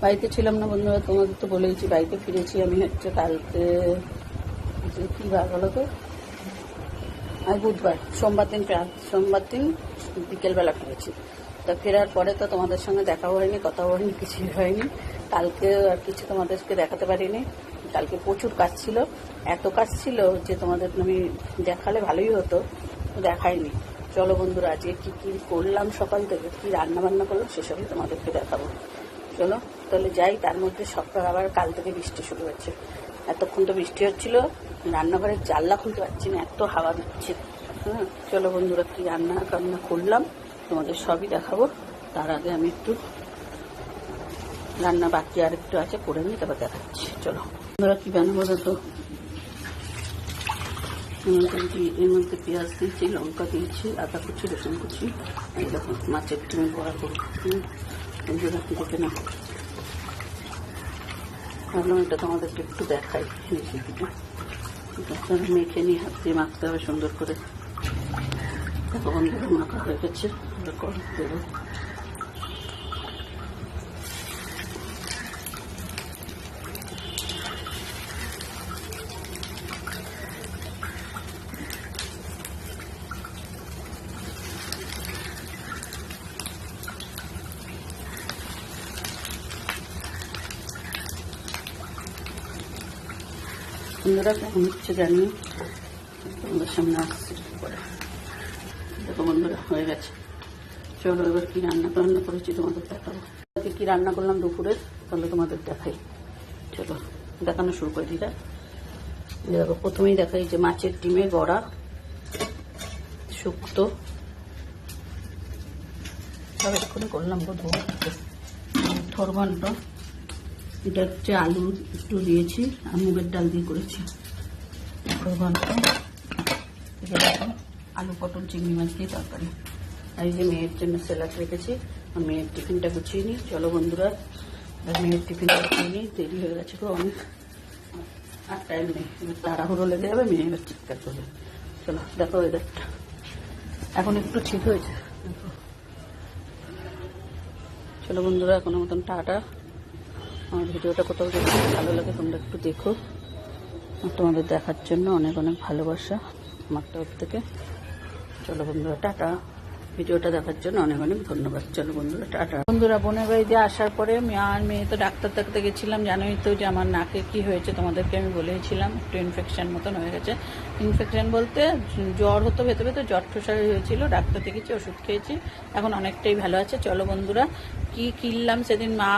বাড়িতে ছিলাম না বন্ধুরা, তোমাদের তো বলেইছি, বাড়িতে ফিরেছি আমি হচ্ছে কালকে যে কী বার বলো তো? আর বুধবার, সোমবার দিন সোমবার দিন বিকেলবেলা ফিরেছি। তা ফেরার পরে তো তোমাদের সঙ্গে দেখাও হয়নি, কথাও হয়নি, কিছুই হয়নি। কালকে আর কিছু তোমাদেরকে দেখাতে পারিনি। কালকে প্রচুর কাজ ছিল। এত কাজ ছিল যে তোমাদের আমি দেখালে ভালোই হতো, দেখাইনি। চলো বন্ধুরা, আজকে কী কী করলাম সকাল থেকে, কী রান্না বান্না করলাম সেসবই তোমাদেরকে দেখাবো। চলো তাহলে যাই তার মধ্যে সকাল আবার কাল থেকে বৃষ্টি শুরু হচ্ছে। এতক্ষণ তো বৃষ্টি হচ্ছিল রান্নাঘরের জানলা খুলতে পারছি না এত হাওয়া দিচ্ছে। হ্যাঁ চলো বন্ধুরা কি রান্না কান্না করলাম তোমাদের সবই দেখাবো। তার আগে আমি একটু রান্না বাকি আর একটু আছে করে নিই তারপর দেখাচ্ছি। চলো। বন্ধুরা কি বানাবো তো এর মধ্যে পেঁয়াজ দিয়েছি লঙ্কা দিয়েছি আদা কুচি রসুন কুচি দেখো মাছের ডিমে বড়া হুম, বন্ধুরা দেখে না ভাবলাম এটা তোমাদেরকে একটু দেখাই রেসিপিটা মেখে নিয়ে হাত দিয়ে মাখতে হবে সুন্দর করে দেখো বন্ধুরা মাখা হয়ে গেছে এবার দেবো বন্ধুরা কেমন হচ্ছে জানি তোমাদের সামনে আসছে। পরে দেখো বন্ধুরা, হয়ে গেছে। চলো এবার কি রান্না বান্না করেছি, তোমাদের দেখাবো। আজকে কি রান্না করলাম দুপুরে, তাহলে তোমাদের দেখাই। চলো, দেখানো শুরু করে দিই দেখো, প্রথমেই দেখাই যে মাছের ডিমের বড়া, শুক্তো। সব এক্ষুনি করলাম, বোধ। থরবন্ড এটা হচ্ছে আলু একটু দিয়েছি, আর মুগের ডাল দিয়ে করেছি। আলু পটল, চিংড়ি মাছ দিয়ে তরকারি। আর এই যে মেয়ের জন্য স্যালাড রেখেছি, আর মেয়ের টিফিনটা গুছিয়ে নিই। চলো বন্ধুরা মেয়ের টিফিনটা গুছিয়ে নিই, দেরি হয়ে গেছে তো অনেক। আর টাইম নেই, এবার তাড়াহুড়ো লেগে যাবে, মেয়ে এবার চিৎকার করবে। চলো, দেখো ওয়েদারটা এখন একটু ঠিক হয়েছে। দেখো। চলো বন্ধুরা, এখনও মতন টাটা। আমার ভিডিওটা কোথাও যদি ভালো লাগে, তোমরা একটু দেখো। তোমাদের দেখার জন্য অনেক অনেক ভালোবাসা আমার তরফ থেকে। চলো বন্ধুরা, টাটা। ভিডিওটা দেখার জন্য অনেক অনেক ধন্যবাদ। চলো বন্ধুরা, টাটা। বন্ধুরা, বোনের বাড়িতে আসার পরে আর মেয়ে তো ডাক্তার দেখাতে গেছিলাম। জানোই তো যে আমার নাকে কি হয়েছে, তোমাদেরকে আমি বলেছিলাম, একটু ইনফেকশন মতন হয়ে গেছে। ইনফেকশন বলতে জ্বর হতো, ভেতরে ভেতরে জ্বর ঠোসার হয়েছিল, ডাক্তার দেখেছি ওষুধ খেয়েছি। এখন অনেকটাই ভালো আছে। চলো বন্ধুরা, কি কিনলাম সেদিন মা